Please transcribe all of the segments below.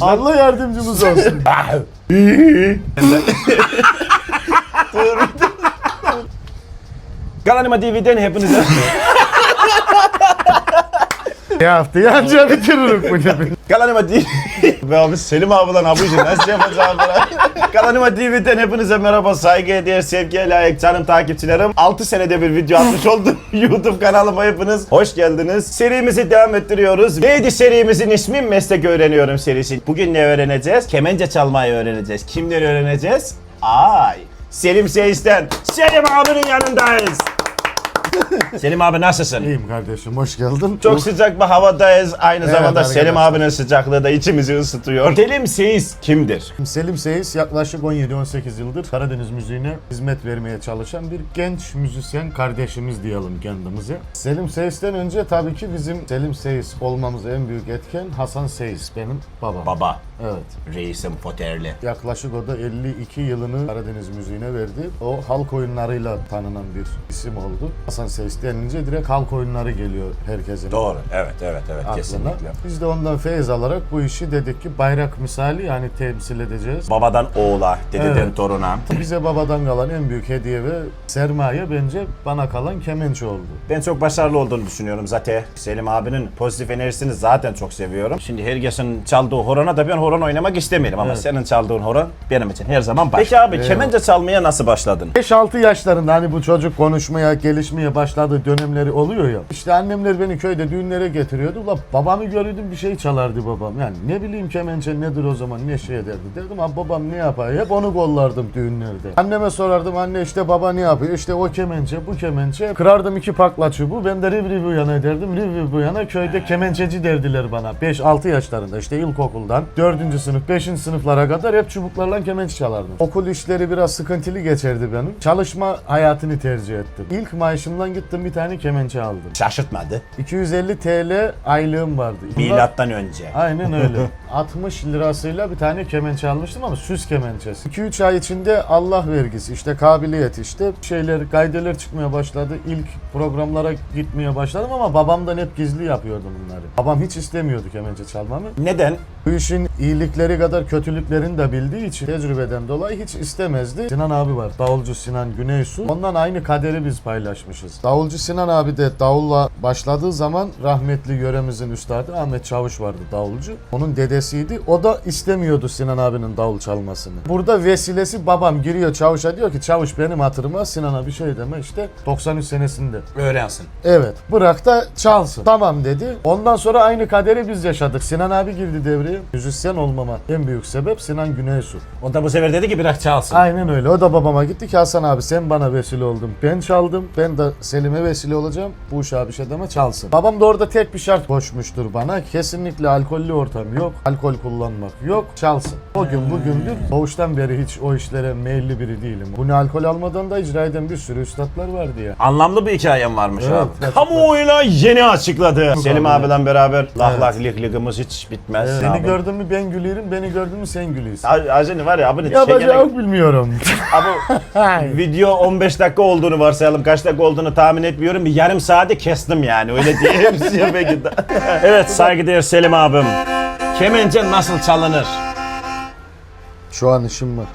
Allah yardımcımız olsun. Kalanıma DVD'den hepinize. ya haftayı anca bitiririm bu gibi. Kalanıma DVD. Ve abi Selim abiden abucu nasıl yapacağım ben? Kalanıma DVD'den hepinize merhaba, saygı, değer, sevgiye layık canım takipçilerim. 6 senede bir video atmış oldum. YouTube kanalıma hepiniz hoş geldiniz. Serimizi devam ettiriyoruz. Neydi serimizin ismi? Meslek öğreniyorum serisi. Bugün ne öğreneceğiz? Kemence çalmayı öğreneceğiz. Kimden öğreneceğiz? Ay. Selim Seyis'ten. Selim abinin yanındayız. Selim abi nasılsın? İyiyim kardeşim hoş geldin. Çok sıcak bir havadayız. Aynı Evet zamanda Selim arkadaşlar. abinin sıcaklığı da içimizi ısıtıyor. Selim Seyis kimdir? Selim Seyis yaklaşık 17-18 yıldır Karadeniz müziğine hizmet vermeye çalışan bir genç müzisyen kardeşimiz diyelim kendimize. Selim Seyis'ten önce tabii ki bizim Selim Seyis olmamıza en büyük etken Hasan Seyis benim babam. Baba. Evet. Reisim Foterli. Yaklaşık o da 52 yılını Karadeniz müziğine verdi. O halk oyunlarıyla tanınan bir isim oldu. Hasan Seyis denilince direkt halk oyunları geliyor herkesin Doğru. Evet, evet, evet. aklına. Kesinlikle. Biz de ondan feyiz alarak bu işi dedik ki bayrak misali yani temsil edeceğiz. Babadan oğula, dededen Evet. toruna. Bize babadan kalan en büyük hediye ve sermaye bence bana kalan kemençe oldu. Ben çok başarılı olduğunu düşünüyorum zaten. Selim abinin pozitif enerjisini zaten çok seviyorum. Şimdi herkesin çaldığı horona da ben horon oynamak istemiyorum ama Evet. senin çaldığın horon benim için her zaman baş. Peki abi kemence çalmaya nasıl başladın? 5-6 yaşlarında hani bu çocuk konuşmaya, gelişmeye başladığı dönemleri oluyor ya. İşte annemler beni köyde düğünlere getiriyordu. Ulan babamı görüyordum bir şey çalardı babam. Yani ne bileyim kemençe nedir o zaman ne şey ederdi. Dedim abi babam ne yapar? Hep onu kollardım düğünlerde. Anneme sorardım anne işte baba ne yapıyor? İşte o kemençe bu kemençe. Kırardım iki pakla çubuğu. Ben de riv riv bu yana ederdim. Riv riv bu yana köyde kemençeci derdiler bana. 5-6 yaşlarında işte ilkokuldan 4. sınıf 5. sınıflara kadar hep çubuklarla kemençe çalardım. Okul işleri biraz sıkıntılı geçerdi benim. Çalışma hayatını tercih ettim. İlk maaşımdan gittim bir tane kemençe aldım. Şaşırtmadı. 250 TL aylığım vardı. Milattan önce. Aynen öyle. 60 lirasıyla bir tane kemençe almıştım ama süs kemençesi. 2-3 ay içinde Allah vergisi işte kabiliyet işte şeyler kaydeler çıkmaya başladı. İlk programlara gitmeye başladım ama babamdan hep gizli yapıyordum bunları. Babam hiç istemiyordu kemençe çalmamı. Neden? Bu işin iyilikleri kadar kötülüklerini de bildiği için tecrübeden dolayı hiç istemezdi. Sinan abi var. Davulcu Sinan Güneysu. Ondan aynı kaderi biz paylaşmışız. Davulcu Sinan abi de davulla başladığı zaman rahmetli yöremizin üstadı Ahmet Çavuş vardı davulcu. Onun dedesiydi. O da istemiyordu Sinan abinin davul çalmasını. Burada vesilesi babam giriyor Çavuş'a diyor ki Çavuş benim hatırıma Sinan'a bir şey deme işte 93 senesinde. Öğrensin. Evet bırak da çalsın. Tamam dedi. Ondan sonra aynı kaderi biz yaşadık. Sinan abi girdi devreye. Müzisyen olmama en büyük sebep Sinan Güneysu. O da bu sefer dedi ki bırak çalsın. Aynen öyle. O da babama gitti ki Hasan abi sen bana vesile oldun. Ben çaldım. Ben de Selim'e vesile olacağım. Bu uşağa bir şey deme çalsın. Babam da orada tek bir şart koşmuştur bana. Kesinlikle alkollü ortam yok. Alkol kullanmak yok. Çalsın. O gün bugündür doğuştan beri hiç o işlere meyilli biri değilim. Bunu alkol almadan da icra eden bir sürü üstadlar vardı ya. Anlamlı bir hikayem varmış Evet, abi. gerçekten. Kamuoyuna yeni açıkladı. Selim abi. abiden beraber lak lak lik likimiz hiç bitmez. Seni Abi. gördün mü ben gülüyorum, beni gördün mü sen gülüyorsun. A- Aceni var ya abini Yapacak çekene... bilmiyorum. Abi video 15 dakika olduğunu varsayalım. Kaç dakika olduğunu tahmin etmiyorum. Bir yarım saate kestim yani. Öyle diyeyim size belki de. evet saygıdeğer Selim abim. Kemençe nasıl çalınır? Şu an işim var.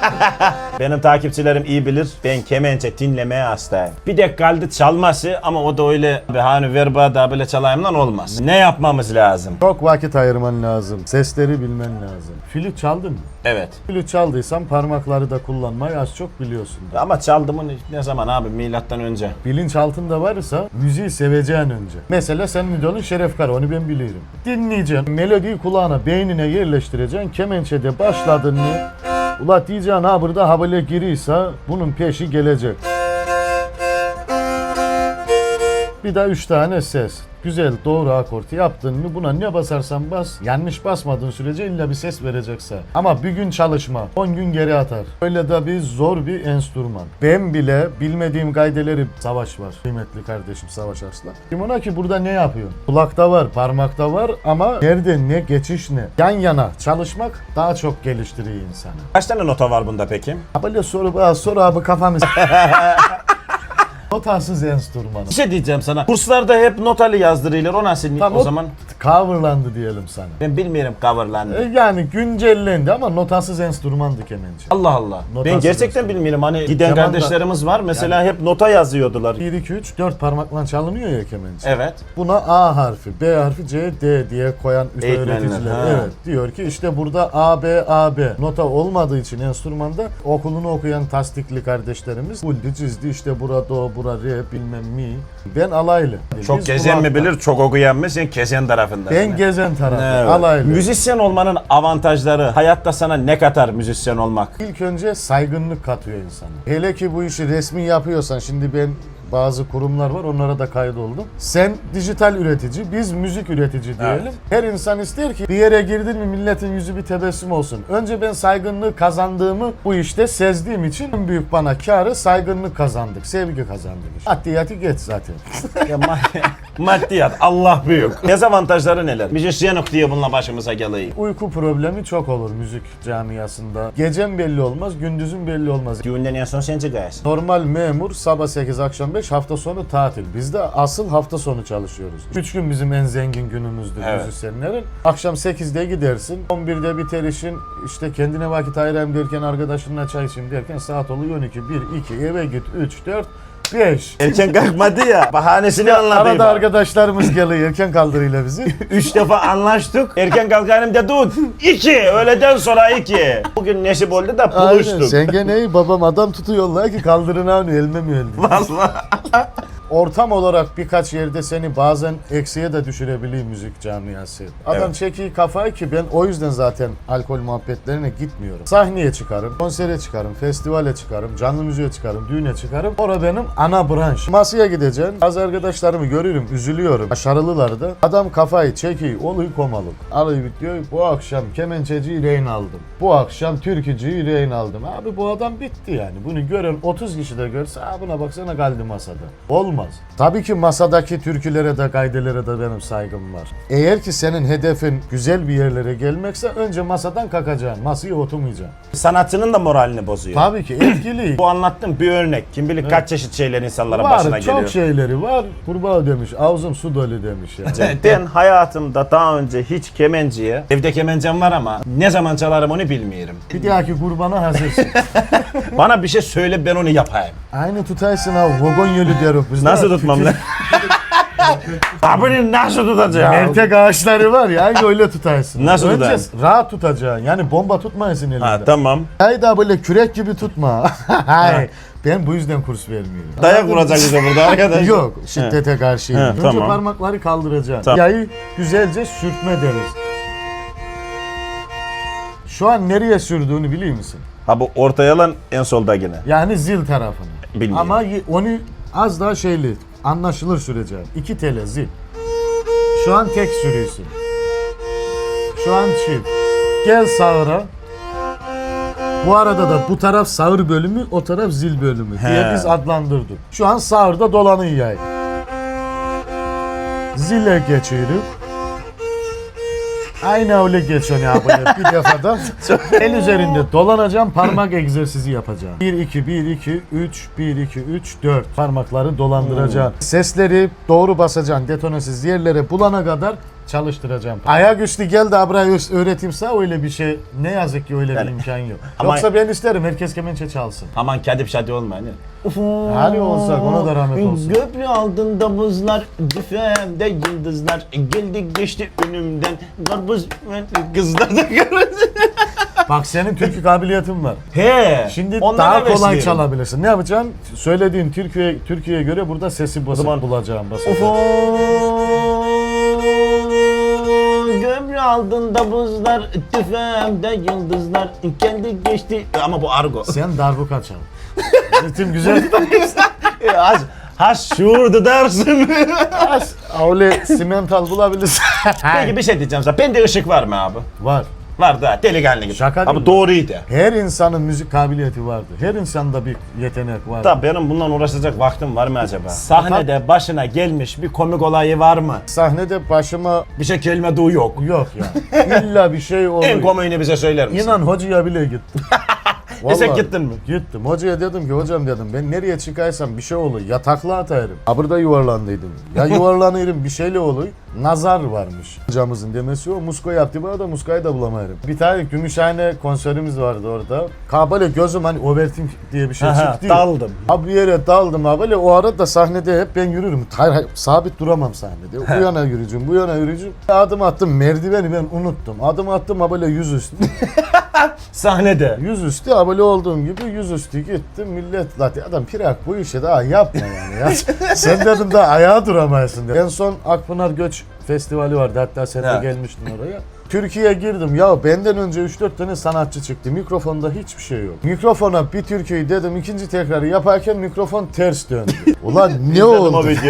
Benim takipçilerim iyi bilir. Ben kemençe dinlemeye hastayım. Bir de kaldı çalması ama o da öyle bir hani ver bana da böyle çalayımdan olmaz. Ne yapmamız lazım? Çok vakit ayırman lazım. Sesleri bilmen lazım. Flüt çaldın mı? Evet. Flüt çaldıysan parmakları da kullanmayı az çok biliyorsun. Ama çaldım onu ne zaman abi milattan önce. Bilinç altında varsa müziği seveceğin önce. Mesela senin idolün Şeref Kara onu ben biliyorum. Dinleyeceksin, melodiyi kulağına, beynine yerleştireceksin. Kemençede başladın mı? Ula diyeceksin ha burada ha böyle giriyse bunun peşi gelecek. Bir daha üç tane ses. Güzel doğru akort yaptın mı buna ne basarsan bas yanlış basmadığın sürece illa bir ses verecekse. Ama bir gün çalışma 10 gün geri atar. Öyle de bir zor bir enstrüman. Ben bile bilmediğim gaydeleri Savaş var. Kıymetli kardeşim Savaş Arslan. Kim ona ki burada ne yapıyorsun? Kulakta var parmakta var ama nerede ne geçiş ne. Yan yana çalışmak daha çok geliştiriyor insanı. Kaç tane nota var bunda peki? Böyle soru bana sor abi kafamız. Notasız enstrümanı. Bir şey diyeceğim sana. Kurslarda hep notalı yazdırıyorlar. O nasıl o- zaman? Coverlandı diyelim sana. Ben bilmiyorum coverlandı. E, Yani güncellendi ama notasız enstrümandı kemençe. Allah Allah. Ben Notasız gerçekten aslında. bilmiyorum. Hani giden Keman da- kardeşlerimiz var. Mesela hep nota yazıyordular. 1, 2, 3, 4 parmakla çalınıyor ya kemençe. Evet. Buna A harfi, B harfi, C, D diye koyan üst Eğitmenler, öğreticiler. ha. Evet. Diyor ki işte burada A, B, A, B. Nota olmadığı için enstrümanda okulunu okuyan tasdikli kardeşlerimiz buldu çizdi işte burada o, bura re, bilmem mi. Ben alaylı. Çok Biz gezen mi bilir, çok okuyan mı? Sen kezen tarafındasın. Ben gezen tarafı. Evet. Alaylı. Müzisyen olmanın avantajları, hayatta sana ne katar müzisyen olmak? İlk önce saygınlık katıyor insana. Hele ki bu işi resmi yapıyorsan şimdi ben bazı kurumlar var onlara da kaydoldum. Sen dijital üretici, biz müzik üretici diyelim. Evet. Her insan ister ki bir yere girdin mi milletin yüzü bir tebessüm olsun. Önce ben saygınlığı kazandığımı bu işte sezdiğim için en büyük bana karı saygınlık kazandık, sevgi kazandık. işte. Maddiyatı geç zaten. Ya ma- maddiyat, Allah büyük. Dezavantajları neler? Müzisyenlik diye bununla başımıza geliyor. Uyku problemi çok olur müzik camiasında. Gecem belli olmaz, gündüzüm belli olmaz. Düğünden en son sen çıkarsın. Normal memur sabah 8 akşam 5 hafta sonu tatil. Biz de asıl hafta sonu çalışıyoruz. 3 gün bizim en zengin günümüzdür Evet. müzisyenlerin. Akşam 8'de gidersin. 11'de biter işin. İşte kendine vakit ayırayım derken arkadaşınla çay içeyim derken saat oluyor 12, 1, 2 eve git 3, 4, 5. Erken kalkmadı ya. Bahanesini anlatayım. Arada arkadaşlarımız geliyor erken kaldırıyla bizi. Üç defa anlaştık. Erken kalkarım dedi. İki. Öğleden sonra iki. Bugün neşip oldu da buluştuk. Sen gene iyi babam adam tutuyorlar ki kaldırın abi elime mi elime? Vallahi. Ortam olarak birkaç yerde seni bazen eksiye de düşürebiliyor müzik camiası. Adam Evet. çekiyor kafayı ki ben o yüzden zaten alkol muhabbetlerine gitmiyorum. Sahneye çıkarım, konsere çıkarım, festivale çıkarım, canlı müziğe çıkarım, düğüne çıkarım. Ora benim ana branş. Masaya gideceğim. Bazı arkadaşlarımı görüyorum, üzülüyorum. Başarılılar da. Adam kafayı çekiyor, oluyor komalık. Alıyor diyor bu akşam kemençeciyi rehin aldım. Bu akşam türkücüyü rehin aldım. Abi bu adam bitti yani. Bunu gören 30 kişi de görse "Aa, buna baksana kaldı masada. Olmaz. Tabii ki masadaki türkülere de gaydelere de benim saygım var. Eğer ki senin hedefin güzel bir yerlere gelmekse önce masadan kalkacaksın. Masaya oturmayacaksın. Sanatçının da moralini bozuyor. Tabii ki etkili. Bu anlattığım bir örnek. Kim bilir kaç çeşit şeyler insanların var başına çok geliyor. şeyleri var. Kurbağa demiş. Ağzım su dolu demiş yani. Ben hayatımda daha önce hiç kemenciye, evde kemencem var ama ne zaman çalarım onu bilmiyorum. bir dahaki kurbana hazırsın. Bana bir şey söyle ben onu yapayım. Aynı tutaysın ha. Vagon yolu diyoruz biz. Nasıl tutmam lan? Abini nasıl tutacağım? Erkek ağaçları var ya öyle tutaysın. Nasıl Önce tutayım? rahat tutacaksın. Yani bomba tutmayasın elinde. Ha tamam. Hayda böyle kürek gibi tutma. Hayır. Ben bu yüzden kurs vermiyorum. Dayak vuracak bize burada arkadaş. Yok, şiddete karşıyım. He, Önce tamam. parmakları kaldıracaksın. Tamam. Yayı güzelce sürtme deriz. Şu an nereye sürdüğünü biliyor musun? Ha bu ortaya lan en solda yine. Yani zil tarafını. Bilmiyorum. Ama onu az daha şeyli, anlaşılır süreceğim. İki tele zil. Şu an tek sürüyorsun. Şu an çift. Gel sağıra. Bu arada da bu taraf sağır bölümü, o taraf zil bölümü diye He. biz adlandırdık. Şu an sağırda dolanıyor yay. Zile geçiyoruz. Aynı öyle geçiyor ya böyle bir defada. El üzerinde dolanacağım, parmak egzersizi yapacağım. 1 2 1 2 3 1 2 3 4 parmakları dolandıracağım. Sesleri doğru basacaksın. Detonesiz yerlere bulana kadar çalıştıracağım. Ayak üstü gel de abra öğretimse öyle bir şey ne yazık ki öyle Yani- bir imkan yok. Ama- Yoksa ben isterim herkes kemençe çalsın. Aman kedip şadi olma hani. Hadi olsak ona da rahmet olsun. Köprü altında buzlar, büfemde yıldızlar Geldi geçti önümden Karpuz kızlar da Bak senin türkü kabiliyetin var. He Şimdi daha kolay hevesliyim. çalabilirsin. Ne yapacaksın? Söylediğin Türkiye Türkiye'ye göre burada sesi basıp bulacağım basıp. Ufo Altında buzlar, tüfeğimde yıldızlar Geldi geçti Ama bu argo Sen darbuka çal. Ritim güzel. Ha, ha şuurdu dersin Az öyle simental bulabilirsin. Peki bir şey diyeceğim sana. Bende ışık var mı abi? Var. Var da delikanlı gibi. Şaka Ama değil. doğruydu. Her insanın müzik kabiliyeti vardır. Her insanda bir yetenek var. Da benim bundan uğraşacak vaktim var mı acaba? Sahnede başına gelmiş bir komik olayı var mı? Sahnede başıma Bir şey kelime duyu yok. yok ya. İlla bir şey En oluyor. komiğini bize söyler misin? İnan hocaya bile gittim. E sen Vallahi gittin mi? Gittim. Hocaya dedim ki hocam dedim ben nereye çıkarsam bir şey olur. Ya takla atarım. Ha burada yuvarlandıydım. Ya yuvarlanırım bir şeyle olur. Nazar varmış. Hocamızın demesi o. Musko yaptı bana da muskayı da bulamayırım. Bir tane Gümüşhane konserimiz vardı orada. Ha böyle gözüm hani overthink diye bir şey Aha, çıktı. daldım. Abi bir yere daldım abi. O arada sahnede hep ben yürürüm. Hayır, hayır, sabit duramam sahnede. Bu yana yürüyeceğim, bu yana yürüyeceğim. Adım attım, merdiveni ben unuttum. Adım attım böyle yüzüstü. Sahnede. yüzüstü böyle olduğum gibi yüzüstü gittim. Millet la adam pirak bu işi daha yapma yani ya. Sen dedim daha ayağa duramayasın dedim. En son Akpınar Göç Festivali vardı. Hatta sen de Evet. gelmiştin oraya. Türkiye'ye girdim. Ya benden önce 3-4 tane sanatçı çıktı. Mikrofonda hiçbir şey yok. Mikrofona bir türküyü dedim. ikinci tekrarı yaparken mikrofon ters döndü. Ulan ne oldu?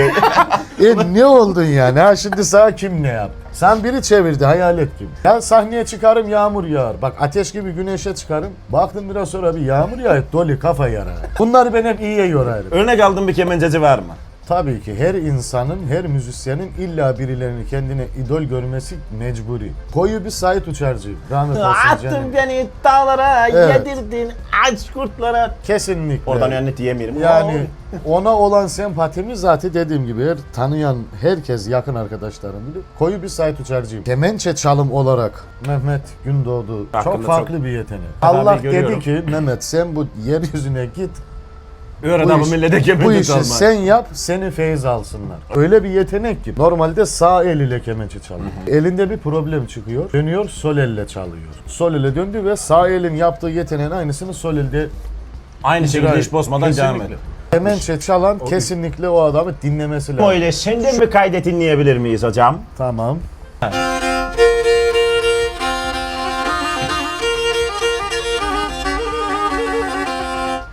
E ne oldun yani? Ha şimdi sana kim ne yap? Sen biri çevirdi hayal et gibi. Ya sahneye çıkarım yağmur yağar. Bak ateş gibi güneşe çıkarım. Baktım biraz sonra bir yağmur yağıyor. Doli kafa yarar. Bunları ben hep iyiye yorarım. Örnek aldığın bir kemenceci var mı? Tabii ki her insanın, her müzisyenin illa birilerini kendine idol görmesi mecburi. Koyu bir Sait Uçarcı. Rahmet olsun canım. beni dağlara, Evet. yedirdin aç kurtlara. Kesinlikle. Oradan yanıt yemeyelim. Yani ona olan sempatimi zaten dediğim gibi her tanıyan herkes yakın arkadaşlarım bilir. Koyu bir Sait Uçarcıyım. Kemençe çalım olarak Mehmet Gündoğdu Hakkında çok farklı bir yetenek. Tabii Allah görüyorum. dedi ki Mehmet sen bu yeryüzüne git Öğren bu, iş- millete bu kemençe işi çalma. sen yap seni feyiz alsınlar. Öyle bir yetenek ki normalde sağ el ile kemençe çalıyor. Elinde bir problem çıkıyor. Dönüyor sol elle çalıyor. Sol ele döndü ve sağ elin yaptığı yeteneğin aynısını sol elde Aynı şekilde hiç bozmadan devam et. Kemençe çalan kesinlikle o adamı dinlemesi lazım. Öyle senden bir kaydet dinleyebilir miyiz hocam? Tamam.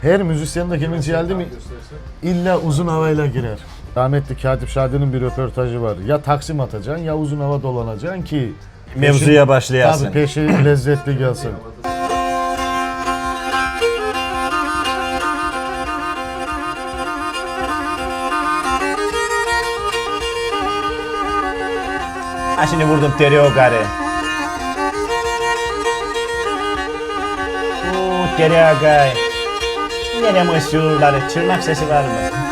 Her müzisyen de kemençe geldi mi illa uzun havayla girer. Rahmetli Katip Şadi'nin bir röportajı var. Ya taksim atacaksın ya uzun hava dolanacaksın ki Mevzuya başlayasın. Tabii peşi lezzetli gelsin. Ha şimdi vurdum teriyor gari. Uuu teriyor gari. 1년에 한 번씩 쭉 나를 출납 세시간 하는 거야.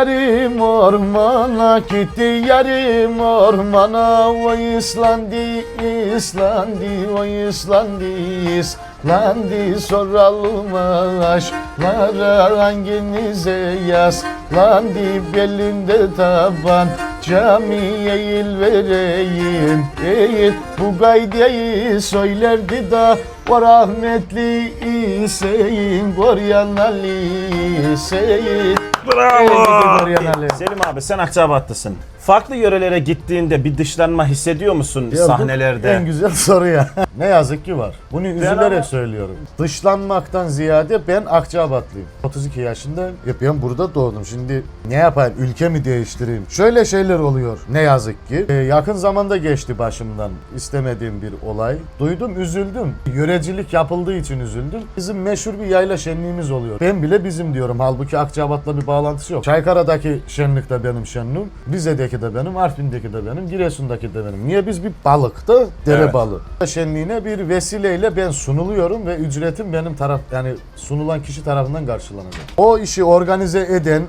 Yarim ormana, gitti yarim ormana. Vay İslandi, İslandi, vay İslandi, İslandi Soralım aşklara hanginize yaslandi Belinde taban, camiye eğil vereyim Eğil bu gaydeyi söylerdi da o rahmetli İseyin Goryan Ali Hüseyin Bravo! Selim abi sen Akçabatlısın. Farklı yörelere gittiğinde bir dışlanma hissediyor musun Ya bu sahnelerde? En güzel soru ya. ne yazık ki var. Bunu üzülerek ama- söylüyorum. Dışlanmaktan ziyade ben Akçabatlıyım. 32 yaşındayım. E ben burada doğdum. Şimdi ne yapayım? Ülke mi değiştireyim? Şöyle şeyler oluyor. Ne yazık ki. E, yakın zamanda geçti başımdan istemediğim bir olay. Duydum, üzüldüm. Yörecilik yapıldığı için üzüldüm. Bizim meşhur bir yayla şenliğimiz oluyor. Ben bile bizim diyorum. Halbuki Akçabat'la bir bağlantısı yok. Çaykara'daki şenlik de benim şenliğim. Rize'deki de benim, Artvin'deki de benim, Giresun'daki de benim. Niye biz bir balıkta dere Evet. balığı. Şenliğine bir vesileyle ben sunuluyorum ve ücretim benim taraf yani sunulan kişi tarafından karşılanacak. O işi organize eden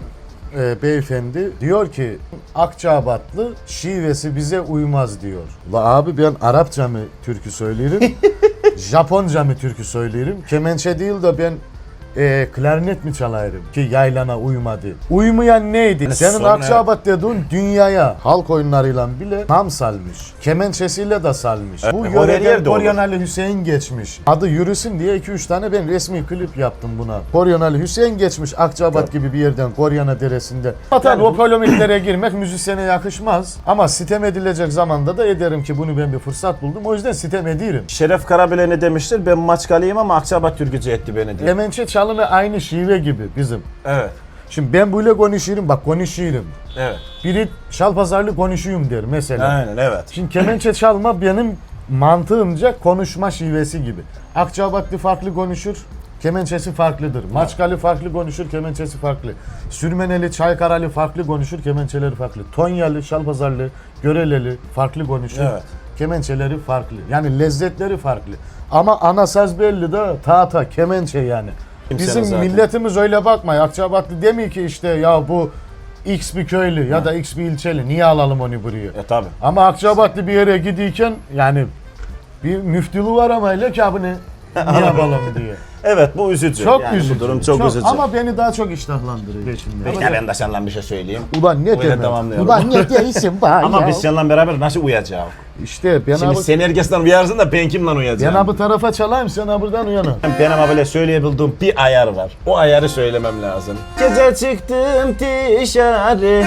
e, beyefendi diyor ki Akçabatlı şivesi bize uymaz diyor. La abi ben Arapça mı türkü söylerim? Japonca mı türkü söylerim? Kemençe değil de ben e, klarnet mi çalarım ki yaylana uymadı. Uymayan neydi? Senin sonra- Akçabat dediğin dünyaya halk oyunlarıyla bile tam salmış. Kemençesiyle de salmış. Bu Evet, her yöreden. Koryan Ali Hüseyin geçmiş. Adı yürüsün diye 2-3 tane ben resmi klip yaptım buna. Koryan Ali Hüseyin geçmiş Akçabat gibi bir yerden Koryana Deresi'nde. Tabii o polemiklere girmek müzisyene yakışmaz. Ama sitem edilecek zamanda da ederim ki bunu ben bir fırsat buldum. O yüzden sitem ediyorum. Şeref Karabile ne demiştir? Ben Maçkalıyım ama Akçabat türkücü etti beni diye. Kemençe çalını aynı şive gibi bizim. Evet. Şimdi ben böyle konuşurum bak konuşurum. Evet. Biri şalpazarlı konuşuyum der mesela. Aynen evet. Şimdi kemençe çalma benim mantığımca konuşma şivesi gibi. Akçabatlı farklı konuşur, kemençesi farklıdır. Maçkalı farklı konuşur, kemençesi farklı. Sürmeneli, Çaykaralı farklı konuşur, kemençeleri farklı. Tonyalı, Şalpazarlı, Göreleli farklı konuşur. Evet. Kemençeleri farklı. Yani lezzetleri farklı. Ama ana saz belli de tahta, kemençe yani. Bizim zaten. milletimiz öyle bakmıyor. Akçabatlı demiyor ki işte ya bu X bir köylü ya da X bir ilçeli. Niye alalım onu buraya? E tabi. Ama Akçabatlı bir yere gidiyorken yani bir müftülüğü var ama öyle ki abi ne niye yapalım diye. Evet bu üzücü. Çok Yani üzücü. Bu durum çok, üzücü. Ama beni daha çok iştahlandırıyor şimdi. Ya ben de senden bir şey söyleyeyim. Ulan ne demek? Ulan ne değilsin bana Ama biz seninle beraber nasıl uyuyacağız? İşte ben Şimdi abi, sen herkesten uyarsın da ben kimle ben uyuyacağım? abi tarafa çalayım sen buradan uyanın. Benim ama böyle söyleyebildiğim bir ayar var. O ayarı söylemem lazım. Gece çıktım dışarı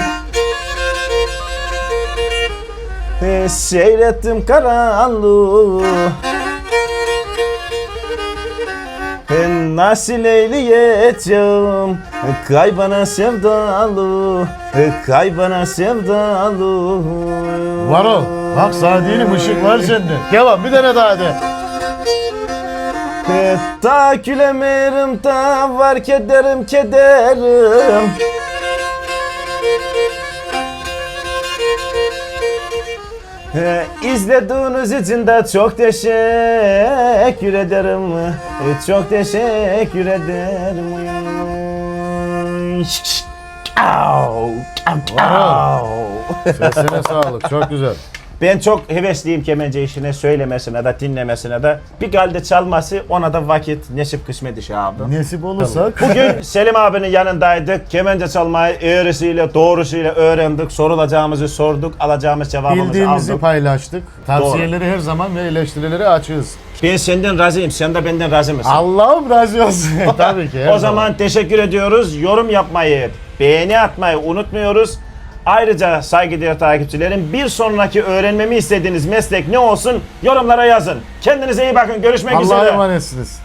Seyrettim karanlığı Nasıl eyleyeceğim Kaybana sevdalı E, Kaybana sevdalı Var ol. Bak değilim ışık var sende. Devam bir tane daha de. Ta külemirim ta var kederim kederim İzlediğiniz için de çok teşekkür ederim E, Çok teşekkür ederim Au, au, au. Sesine sağlık çok güzel. Ben çok hevesliyim kemence işine söylemesine de dinlemesine de. Bir galde çalması ona da vakit nesip kısmet işi abi. Nasip olursa. Bugün Selim abinin yanındaydık. Kemence çalmayı eğrisiyle doğrusuyla öğrendik. Sorulacağımızı sorduk. Alacağımız cevabımızı Bildiğimizi aldık. paylaştık. Tavsiyeleri her zaman ve eleştirileri açığız. Ben senden razıyım. Sen de benden razı mısın? Allah'ım razı olsun. Tabii ki. her o zaman teşekkür ediyoruz. Yorum yapmayı, beğeni atmayı unutmuyoruz. Ayrıca saygıdeğer takipçilerim bir sonraki öğrenmemi istediğiniz meslek ne olsun yorumlara yazın. Kendinize iyi bakın. Görüşmek Allah'a üzere. emanetsiniz.